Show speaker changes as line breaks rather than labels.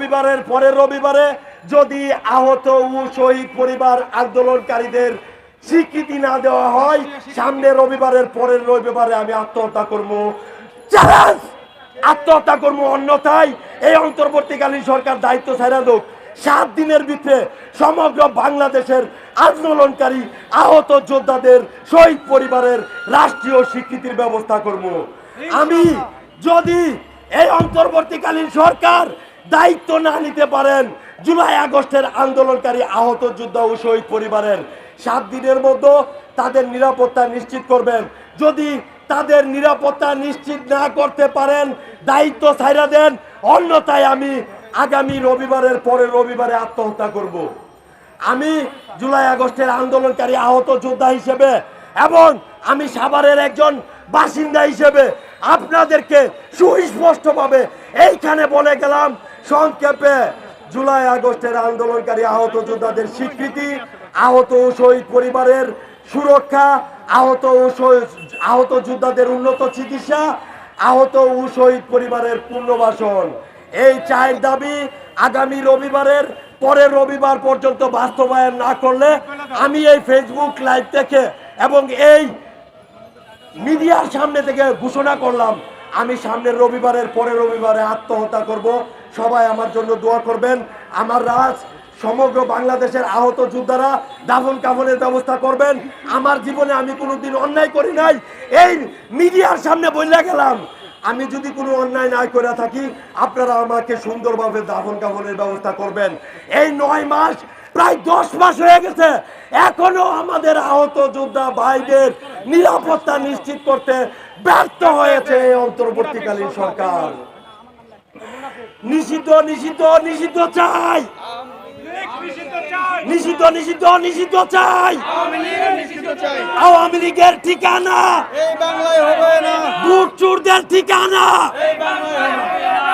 রবিবারের পরের রবিবারে যদি আহত ও শহীদ পরিবার আন্দোলনকারীদের স্বীকৃতি না দেওয়া হয়, সামনে রবিবারের পরের রবিবারে আমি আত্মহত্যা করব। আত্মহত্যা করব অন্যথায়। এই অন্তর্বর্তীকালীন সরকার দায়িত্ব ছাড়া লোক সাত দিনের ভিতরে সমগ্র বাংলাদেশের আন্দোলনকারী, আহত যোদ্ধাদের শহীদ পরিবারের রাষ্ট্রীয় স্বীকৃতির ব্যবস্থা করব। আমি যদি এই অন্তর্বর্তীকালীন সরকার দায়িত্ব না নিতে পারেন। জুলাই আগস্টের আন্দোলনকারী আহত যোদ্ধা ও শহীদ পরিবারের সাত দিনের মধ্যে তাদের নিরাপত্তা নিশ্চিত করবেন। যদি তাদের নিরাপত্তা নিশ্চিত না করতে পারেন, দায়িত্ব ছাইরা দেন। অন্যথায় আমি আগামী রবিবারের পরে রবিবারে আত্মহত্যা করব। আমি জুলাই আগস্টের আন্দোলনকারী আহত যোদ্ধা হিসেবে এবং আমি সাভারের একজন বাসিন্দা হিসেবে আপনাদেরকে সুস্পষ্টভাবে এইখানে বলে গেলাম সংক্ষেপে জুলাই আগস্টের আন্দোলনকারী আহত যোদ্ধাদের স্বীকৃতি, আহত ও শহীদ পরিবারের সুরক্ষা, আহত ও আহত যোদ্ধাদের উন্নত চিকিৎসা, আহত ও শহীদ পরিবারের পুনর্বাসন। এই চায়ের দাবি আগামী রবিবারের পরের রবিবার পর্যন্ত বাস্তবায়ন না করলে আমি এই ফেসবুক লাইভ থেকে এবং এই মিডিয়ার সামনে থেকে ঘোষণা করলাম আমি সামনের রবিবারের পরে রবিবারে আত্মহত্যা করব। সবাই আমার জন্য দোয়া করবেন। আমার রাজ, সমগ্র বাংলাদেশের আহত যোদ্ধারা দাফন কাফনের ব্যবস্থা করবেন। আমার জীবনে আমি কোনোদিন অন্যায় করি নাই। এই মিডিয়ার সামনে বললে গেলাম। আমি যদি কোনো অন্যায় না করে থাকি, আপনারা আমাকে সুন্দরভাবে দাফন কাফনের ব্যবস্থা করবেন। এই নয় মাস, প্রায় দশ মাস হয়ে গেছে। এখনও আমাদের আহত যোদ্ধা ভাইদের নিরাপত্তা নিশ্চিত করতে ব্যর্থ হয়েছে অন্তর্বর্তীকালীন সরকার। নিষিদ্ধ নিষিদ্ধ নিষিদ্ধ চাই। নিষিদ্ধ নিষিদ্ধ নিষিদ্ধ চাই। আওয়ামী লীগের ঠিকানা।
এই বাংলায় হবে না।
ঠিকানা।
এই বাংলায় হবে না।